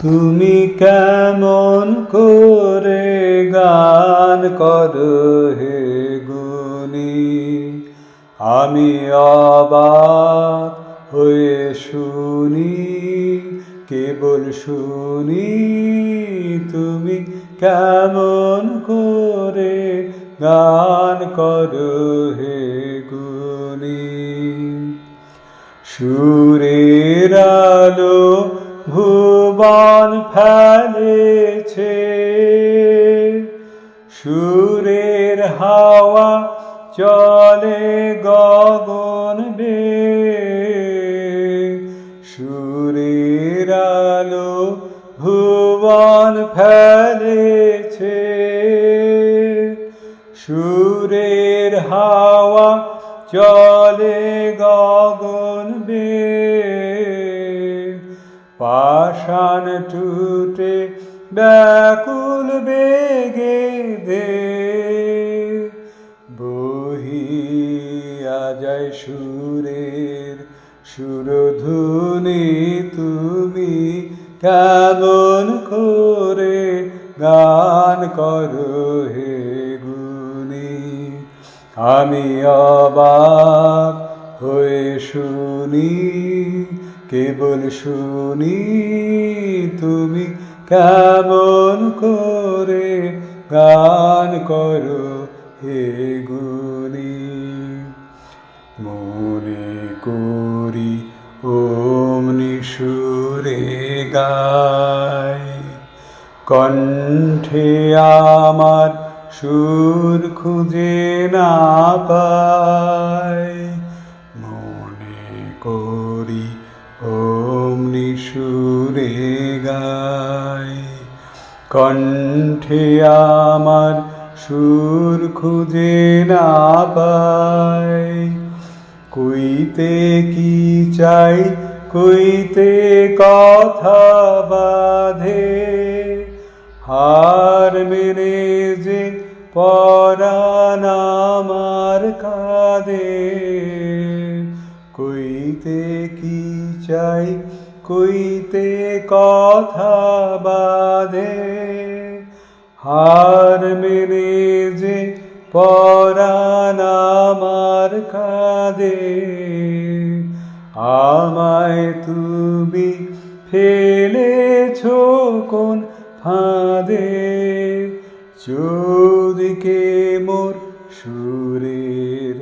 তুমি কেমন করে গান করো হে গুনি আমি অবাক হয়ে শুনি, কেবল শুনি, তুমি কেমন করে গান করো হে গুনি সুরের আলো ভুবন ফেলেছে। সুরের হাওয়া চলে গগন বে সুরের আলো ভুবন ফেলেছে। সুরের হাওয়া চলে গগন পাষাণ টুটে ব্যাকুল বেগে দে। বহিয়া যায় সুরের সুরধুনি তুমি কেমন করে গান করো হে গুনি আমি অবাক হয়ে শুনি কেবল শুনি তুমি কেমন করে গান করো হে গুনি মনে করি ওমনি সুরে গায় কণ্ঠে আমার সুর খুঁজে না পায় মনে করি গায় কণ্ঠে আমার সুর খুঁজে না পায়। কইতে কি চাই, কইতে কথা বাধে। হার মেরে যে পরাণ আমার কাঁদে। কইতে কি চাই কইতে কথা বাধে হার মেরে যে পরাণ আমার কাঁদে, আমায় তুমি ফেলেছ কোন ফাঁদে? চৌদিকে মোর সুরের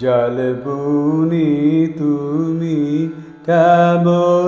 জলবুনি তুমি কেমন